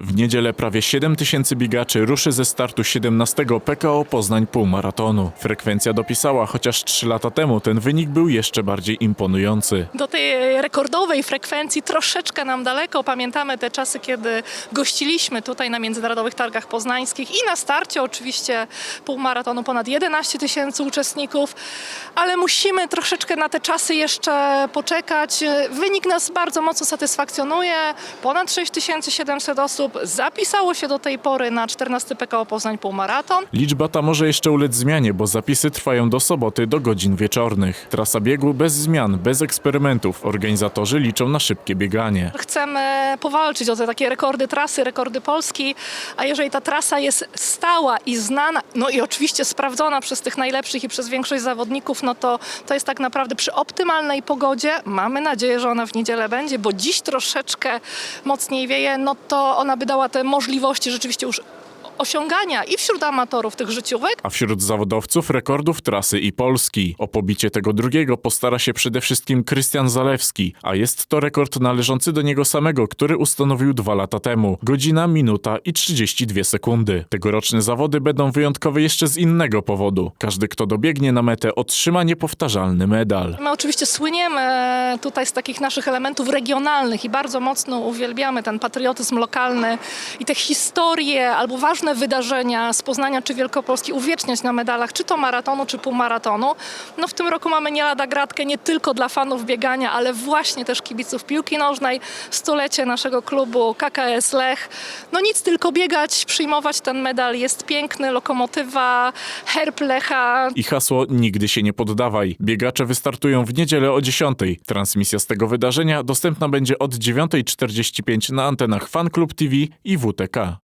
W niedzielę prawie 7 tysięcy biegaczy ruszy ze startu 17 PKO Poznań półmaratonu. Frekwencja dopisała, chociaż 3 lata temu ten wynik był jeszcze bardziej imponujący. Do tej rekordowej frekwencji troszeczkę nam daleko. Pamiętamy te czasy, kiedy gościliśmy tutaj na Międzynarodowych Targach Poznańskich i na starcie oczywiście półmaratonu ponad 11 tysięcy uczestników, ale musimy troszeczkę na te czasy jeszcze poczekać. Wynik nas bardzo mocno satysfakcjonuje. Ponad 6700 osób zapisało się do tej pory na 14 PKO Poznań półmaraton. Liczba ta może jeszcze ulec zmianie, bo zapisy trwają do soboty do godzin wieczornych. Trasa biegu bez zmian, bez eksperymentów. Organizatorzy liczą na szybkie bieganie. Chcemy powalczyć o te takie rekordy trasy, rekordy Polski, a jeżeli ta trasa jest stała i znana, no i oczywiście sprawdzona przez tych najlepszych i przez większość zawodników, no to to jest tak naprawdę przy optymalnej pogodzie. Mamy nadzieję, że ona w niedzielę będzie, bo dziś troszeczkę mocniej wieje, no to ona by dała te możliwości rzeczywiście już osiągania i wśród amatorów tych życiówek, A wśród zawodowców rekordów trasy i Polski. O pobicie tego drugiego postara się przede wszystkim Krystian Zalewski, a jest to rekord należący do niego samego, który ustanowił dwa lata temu. Godzina, minuta i 32 sekundy. Tegoroczne zawody będą wyjątkowe jeszcze z innego powodu. Każdy, kto dobiegnie na metę, otrzyma niepowtarzalny medal. My oczywiście słyniemy e, tutaj z takich naszych elementów regionalnych i bardzo mocno uwielbiamy ten patriotyzm lokalny i te historie albo ważne wydarzenia z Poznania czy Wielkopolski uwieczniać na medalach, czy to maratonu, czy półmaratonu. No w tym roku mamy nie lada gratkę nie tylko dla fanów biegania, ale właśnie też kibiców piłki nożnej. Stulecie naszego klubu KKS Lech. No nic, tylko biegać, przyjmować ten medal. Jest piękny, lokomotywa, herb Lecha, I hasło Nigdy się nie poddawaj. Biegacze wystartują w niedzielę o 10. Transmisja z tego wydarzenia dostępna będzie od 9.45 na antenach Fan Club TV i WTK.